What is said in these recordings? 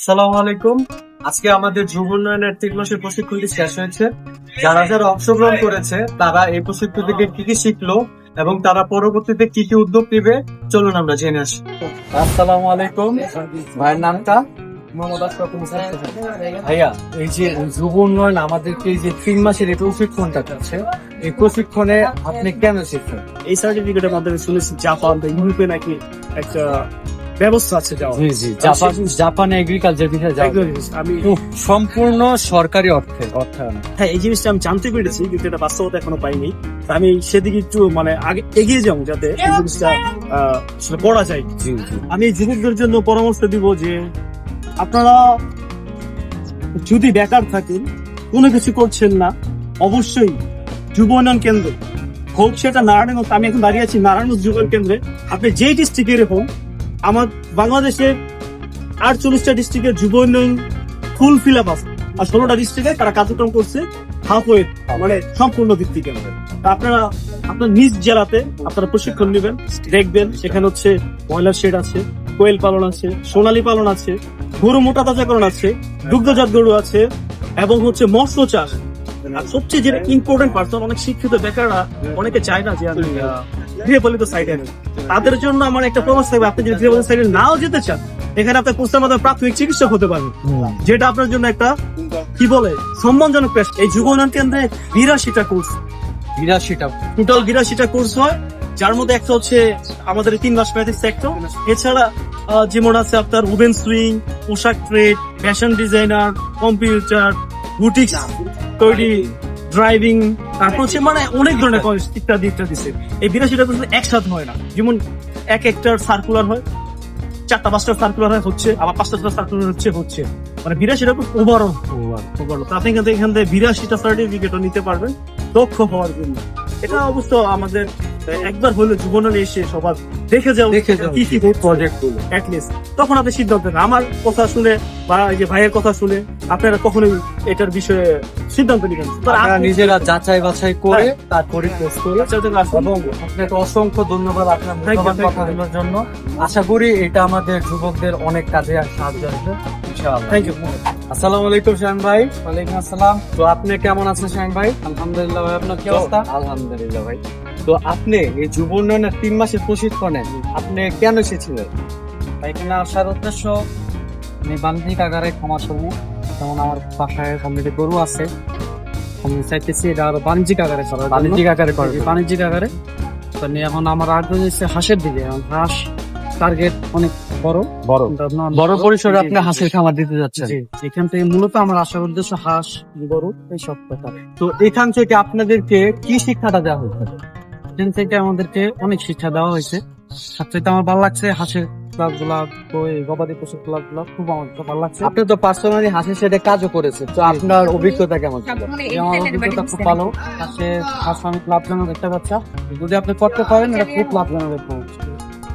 আসসালামু আলাইকুম। আজকে আমাদের যুব উন্নয়নের তিন মাসের প্রশিক্ষণটি শেষ হয়েছে। যারা যারা অংশগ্রহণ করেছে তারা এই প্রশিক্ষণ থেকে কি কি শিখলো এবং তারা পরবর্তীতে কি কি উদ্যোগ নেবে চলুন আমরা জেনে আসি। আসসালামু আলাইকুম। ভাইয়ের নামটা? ভাইয়া এই যে যুব উন্নয়ন আমাদেরকে এই যে তিন মাসের এই প্রশিক্ষণটা করছে এই প্রশিক্ষণে আপনি কেন শিখছেন এই সার্টিফিকেটের মাধ্যমে শুনেছি জাপান বা ইউরোপে নাকি একটা ব্যবস্থা আছে যাওয়া জি জি জাপান জাপানে এগ্রিকালচার বিষয়ে আমি সম্পূর্ণ সরকারি অর্থে অর্থায়নে। হ্যাঁ এই জিনিসটা আমি জানতে পেরেছি কিন্তু এটা বাস্তবতা এখনও পাইনি। আমি সেদিকে একটু মানে আগে এগিয়ে যাব যাতে এই জিনিসটা আসলে করা যায়। জি জি। আমি যুবকদের জন্য পরামর্শ দিব যে আপনারা যদি বেকার থাকেন কোনো কিছু করছেন না অবশ্যই যুব উন্নয়ন কেন্দ্র। হোক সেটা নারায়ণগঞ্জ আমি এখন দাঁড়িয়ে আছি নারায়ণগঞ্জ যুব কেন্দ্রে। আপনি যেই ডিস্ট্রিক্টের হোক আমার বাংলাদেশের আটচল্লিশটা ডিস্ট্রিক্টের যুব উন্নয়ন ফুল ফিল আপ আছে। আর ষোলোটা ডিস্ট্রিক্টে তারা কার্যক্রম করছে হাফ ওয়ে মানে সম্পূর্ণ থেকে আপনারা, আপনার নিজ জেলাতে আপনারা প্রশিক্ষণ নেবেন, দেখবেন, সেখানে হচ্ছে ব্রয়লার শেড আছে, কোয়েল পালন আছে, সোনালী পালন আছে, গরু মোটা তাজাকরণ আছে, দুগ্ধজাত গরু আছে, এবং হচ্ছে মৎস্য চাষ। আর সবচেয়ে যেটা ইম্পর্টেন্ট পার্সন অনেক শিক্ষিত বেকাররা, অনেকে চায় না যে আমি গৃহপালিত সাইডে তাদের জন্য আমার একটা প্রমাণ থাকবে। আপনি যদি গৃহপালিত সাইডে নাও যেতে চান এখানে আপনার কোর্সের মাধ্যমে প্রাথমিক চিকিৎসক হতে পারবেন যেটা আপনার জন্য একটা কি বলে সম্মানজনক পেশ এই যুব উন্নয়ন কেন্দ্রে বিরাশিটা কোর্স বিরাশিটা। টোটাল বিরাশিটা কোর্স হয়। যার মধ্যে একটা হচ্ছে আমাদের তিন মাস মেয়াদি সেক্টর এছাড়া যেমন আছে আপনার উডেন সুইং পোশাক trade fashion designer computer boutiques তৈরি ড্রাইভিং তারপর হচ্ছে মানে অনেক ধরনের ইত্যাদি ইত্যাদি আছে। এই বিরাশিটা কিন্তু একসাথে হয় না। যেমন এক একটার সার্কুলার হয় চারটা পাঁচটা সার্কুলার হয় হচ্ছে আবার পাঁচটা ছটা সার্কুলার হচ্ছে হচ্ছে। মানে বিরাশিটা ওভার ওভারঅল তো আপনি কিন্তু এখান থেকে বিরাশিটা সার্টিফিকেটও নিতে পারবেন দক্ষ হওয়ার জন্য। এটা অবশ্য আমাদের একবার হলো জীবনে এসে সবার দেখে যাও দেখে যাও। কি কি প্রজেক্টগুলো অ্যাটলিস্ট তখন আপনি সিদ্ধান্ত নেন। আমার কথা শুনে বা এই যে ভাইয়ের কথা শুনে আপনারা কখনোই এটার বিষয়ে সিদ্ধান্ত নেবেন আপনারা নিজেরা যাচাই বাছাই করে হ্যাঁ। তারপরে আচ্ছা, আচ্ছা, আপনাকে অসংখ্য ধন্যবাদ আপনার মূল্যবান কথাগুলোর জন্য। আশা করি এটা আমাদের যুবকদের অনেক কাজে আর সাহায্য আসবে থ্যাংক ইউ আসসালামু আলাইকুম শাহিন ভাই। ওয়ালাইকুম আসসালাম। তো আপনি কেমন আছেন শাহিন ভাই? আলহামদুলিল্লাহ ভাই আপনার কি অবস্থা? আলহামদুলিল্লাহ ভাই। তো আপনি এই যুব উন্নয়নের তিন মাসের প্রশিক্ষণে আপনি কেন এসেছিলেন? এখানে আসার উদ্দেশ্য আমি বাণিজ্যিক আকারে ক্ষমা করব। যেমন আমার বাসায় কমিটি গরু আছে আমি চাইতেছি এটা আরও বাণিজ্যিক আকারে বাণিজ্যিক আকারে। বাণিজ্যিক আকারে। এখন আমার আগ্রহ হচ্ছে হাঁসের দিকে। হাঁস টার্গেট অনেক বড়। বড়। বড় পরিসরে আপনি হাঁসের খামার দিতে যাচ্ছেন। এখান থেকে মূলত আমার আসার উদ্দেশ্য হাঁস গরু এইসব কথা তো এখান থেকে আপনাদেরকে কি শিক্ষাটা দেওয়া হয়েছে? এখান থেকে আমাদেরকে অনেক শিক্ষা দেওয়া হয়েছে। সবচেয়ে আমার ভালো লাগছে হাঁসের ক্লাবগুলা গবাদি পশুর ক্লাবগুলা খুব আমার ভালো লাগছে। আপনি তো পার্সোনালি হাসির সাথে কাজও করেছেন তো আপনার অভিজ্ঞতা কেমন ছিল? আমার অভিজ্ঞতা খুব ভালো। হাঁসে হাঁস আমি লাভজনক একটা বাচ্চা। যদি আপনি করতে পারেন এটা খুব লাভজনক একটা।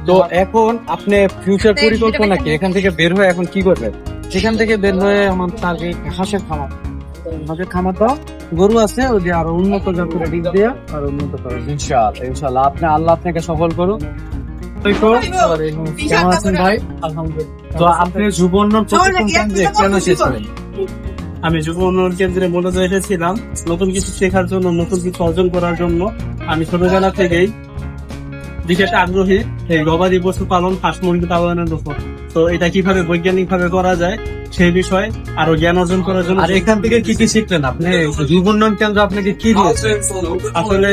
তো এখন আপনি ফিউচার পরিকল্পনা কি? এখান থেকে বের হয়ে এখন কি করবেন? সেখান থেকে বের হয়ে আমার টার্গেট হাঁসের খামার। হাঁসের খামার দাও গরু আছে ওই যে আরও উন্নত জাতের দিয়ে আর উন্নত করা ইনশাআল্লাহ ইনশাআল্লাহ। আপনি আল্লাহ আপনাকে সফল করুন কেমন আছেন ভাই? আলহামদুলিল্লাহ। তো আপনি যুব প্রশিক্ষণ কেন্দ্রে কেন এসেছিলেন আমি যুব উন্নয়ন কেন্দ্রে মূলত এসেছিলাম নতুন কিছু শেখার জন্য নতুন কিছু অর্জন করার জন্য। আমি ছোটবেলা থেকেই বিশেষ আগ্রহী এই গবাদি পশু পালন হাঁস মুরগি পালনের উপর। তো এটা কীভাবে বৈজ্ঞানিক ভাবে করা যায়? সেই বিষয়ে আরও জ্ঞান অর্জন করার জন্য আর এখান থেকে কি কি শিখলেন আপনি? যুব উন্নয়ন কেন্দ্র আপনাকে কি দিয়েছে? আসলে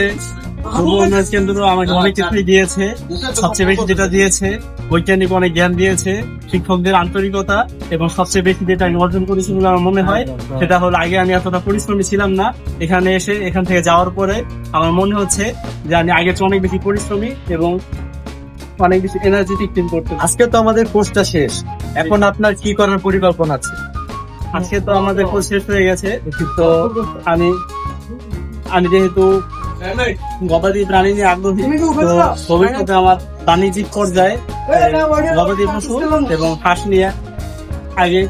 যুব উন্নয়ন কেন্দ্র আমাকে অনেক কিছুই দিয়েছে। সবচেয়ে বেশি যেটা দিয়েছে বৈজ্ঞানিক অনেক জ্ঞান দিয়েছে শিক্ষকদের আন্তরিকতা এবং সবচেয়ে বেশি যেটা আমি অর্জন করেছি বলে আমার মনে হয় সেটা হলো আগে আমি এতটা পরিশ্রমী ছিলাম না। এখানে এসে এখান থেকে যাওয়ার পরে আমার মনে হচ্ছে যে আমি আগে চেয়ে অনেক বেশি পরিশ্রমী এবং অনেক বেশি এনার্জেটিক ফিল করতে আজকে তো আমাদের কোর্সটা শেষ। এখন আপনার কি করার পরিকল্পনা আছে? আজকে তো আমাদের কোর্স শেষ হয়ে গেছে। তো আমি আমি যেহেতু গবাদি প্রাণী নিয়ে আগ্রহী তো ভবিষ্যতে আমার বাণিজ্যিক পর্যায়ে গবাদি পশু এবং হাঁস নিয়ে আগে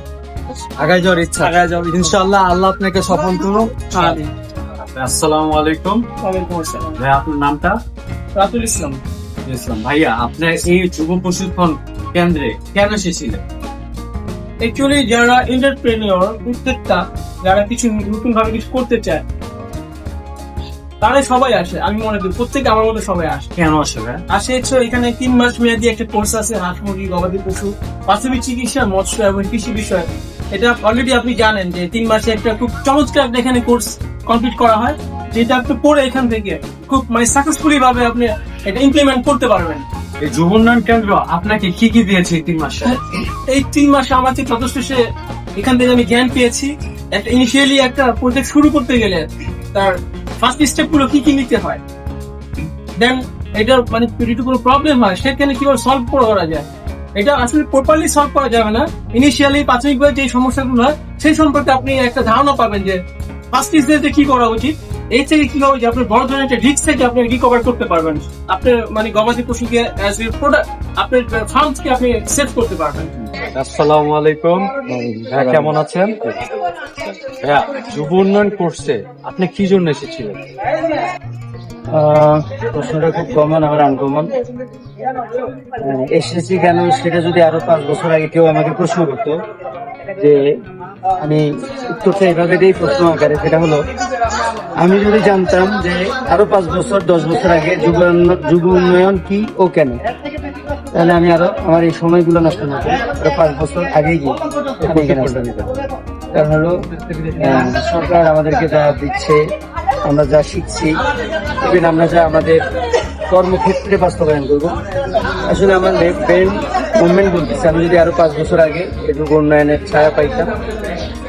আগায় যাওয়ার ইচ্ছা আগায় যাওয়ার। ইনশাআল্লাহ আল্লাহ আপনাকে সফল করুন আসসালামু আলাইকুম। ওয়ালাইকুম আসসালাম। ভাই আপনার নামটা? রাতুল ইসলাম। ইসলাম ভাইয়া আপনার এই যুব প্রশিক্ষণ কেন্দ্রে কেন এসেছিলেন? অ্যাকচুয়ালি যারা এন্টারপ্রেনিয়র প্রত্যেকটা যারা কিছু নতুন ভাবে কিছু করতে চায় তারা সবাই আসে। আমি মনে করি প্রত্যেকে আমার মতো সবাই আসে। কেন আসলে আসে হচ্ছে এখানে তিন মাস মেয়াদি একটা কোর্স আছে হাঁস মুরগি গবাদি পশু প্রাথমিক চিকিৎসা মৎস্য এবং কৃষি বিষয়। এটা অলরেডি আপনি জানেন যে তিন মাসে একটা খুব চমৎকার একটা এখানে কোর্স কমপ্লিট করা হয় যেটা আপনি পড়ে এখান থেকে খুব মানে সাকসেসফুলি ভাবে আপনি এটা ইমপ্লিমেন্ট করতে পারবেন। এই যুব উন্নয়ন কেন্দ্র আপনাকে কি কি দিয়েছে এই তিন মাসে? এই তিন মাসে আমার থেকে যথেষ্ট সে এখান থেকে আমি জ্ঞান পেয়েছি। একটা ইনিশিয়ালি একটা প্রজেক্ট শুরু করতে গেলে তার ফার্স্ট স্টেপগুলো কি কি নিতে হয়? দেন এটার মানে যদি কোনো প্রবলেম হয় সেখানে কীভাবে সলভ করা যায়? এটা আসলে প্রপারলি সলভ করা যাবে না। ইনিশিয়ালি প্রাথমিকভাবে যে সমস্যাগুলো হয় সেই সম্পর্কে আপনি একটা ধারণা পাবেন যে ফার্স্ট স্টেজে কি করা উচিত? এই থেকে কি হবে যে আপনি বড় ধরনের একটা রিস্ক থেকে আপনি রিকভার করতে পারবেন? আপনার মানে গবাদি পশুকে অ্যাজ এ প্রোডাক্ট আপনার ফার্মসকে আপনি সেভ করতে পারবেন। আসসালামু আলাইকুম। হ্যাঁ কেমন আছেন? হ্যাঁ যুব উন্নয়ন কোর্সে আপনি কি জন্য এসেছিলেন? আহ, প্রশ্নটা খুব কমন আমার আনকমন এসেছি কেন? সেটা যদি আরও পাঁচ বছর আগে কেউ আমাকে প্রশ্ন করতো যে আমি উত্তরটা এভাবে দিই প্রশ্ন আকারে, সেটা হলো, আমি যদি জানতাম যে আরও পাঁচ বছর, দশ বছর আগে যুব যুব উন্নয়ন কি ও কেন তাহলে আমি আরও আমার এই সময়গুলো নষ্ট না করি, আরও পাঁচ বছর আগেই গিয়ে। কারণ হলো সরকার আমাদেরকে যা দিচ্ছে, আমরা যা শিখছি ইভেন আমরা যা আমাদের কর্মক্ষেত্রে বাস্তবায়ন করব। আসলে আমার ব্রেন মুভমেন্ট বলতেছে, আমি যদি আরও পাঁচ বছর আগে একটু উন্নয়নের ছায়া পাইতাম,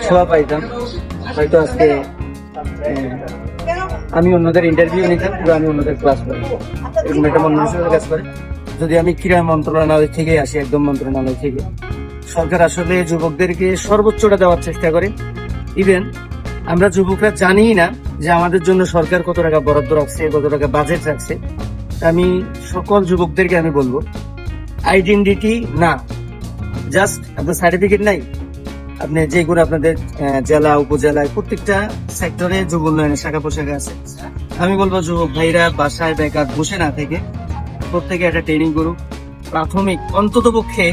ছোঁয়া পাইতাম, হয়তো আজকে আমি অন্যদের ইন্টারভিউ নিতাম, পুরো আমি অন্যদের ক্লাস করি। এরকম একটা মন মানসিকতার কাজ করে। যদি আমি ক্রীড়া মন্ত্রণালয় থেকে আসি, একদম মন্ত্রণালয় থেকে, সরকার আসলে যুবকদেরকে সর্বোচ্চটা দেওয়ার চেষ্টা করে। ইভেন আমরা যুবকরা জানি না যে আমাদের জন্য সরকার কত টাকা বরাদ্দ রাখছে, কত টাকা বাজেট রাখছে। আমি সকল যুবকদেরকে আমি বলব আইডেন্টিটি না জাস্ট আপনার সার্টিফিকেট নাই, আপনি যেগুলো আপনাদের জেলা, উপজেলায় প্রত্যেকটা সেক্টরে যুব উন্নয়নের শাখা পোশাখা আছে। আমি বলব, যুবক ভাইরা বাসায় বেকার বসে না থেকে প্রত্যেকে একটা ট্রেনিং করুক, প্রাথমিক অন্তত পক্ষে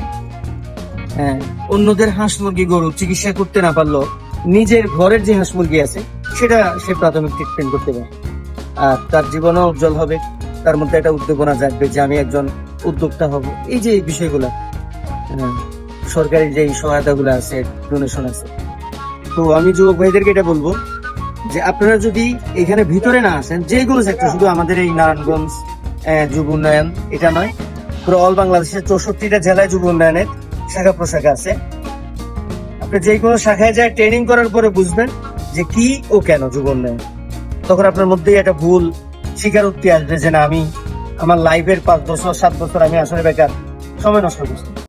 অন্যদের হাঁস মুরগি গরু চিকিৎসা করতে না পারল নিজের ঘরের যে হাঁস মুরগি আছে, সেটা সে প্রাথমিক ট্রিটমেন্ট করতে পারে। আর তার জীবনও উজ্জ্বল হবে। তার মধ্যে একটা উদ্যোগনা জাগবে যে আমি একজন উদ্যোক্তা হব। এই যে এই বিষয়গুলো হ্যাঁ, সরকারি যে সহায়তাগুলো আছে ডোনেশন আছে। তো আমি যুবক ভাইদেরকে এটা বলব যে আপনারা যদি এখানে ভিতরে না আসেন যে কোনো সেক্টর শুধু আমাদের এই নারায়ণগঞ্জ যুব উন্নয়ন এটা নয় পুরো অল বাংলাদেশের চৌষট্টিটা জেলায় যুব উন্নয়নের শাখা প্রশাখা আছে। আপনি যে কোনো শাখায় যায় ট্রেনিং করার পরে বুঝবেন যে কি ও কেন যুব উন্নয়ন। তখন আপনার মধ্যেই একটা ভুল স্বীকারোক্তি আসবে যে না, আমি আমার লাইফের পাঁচ বছর, সাত বছর আমি আসলে বেকার। সময় নষ্ট করছি।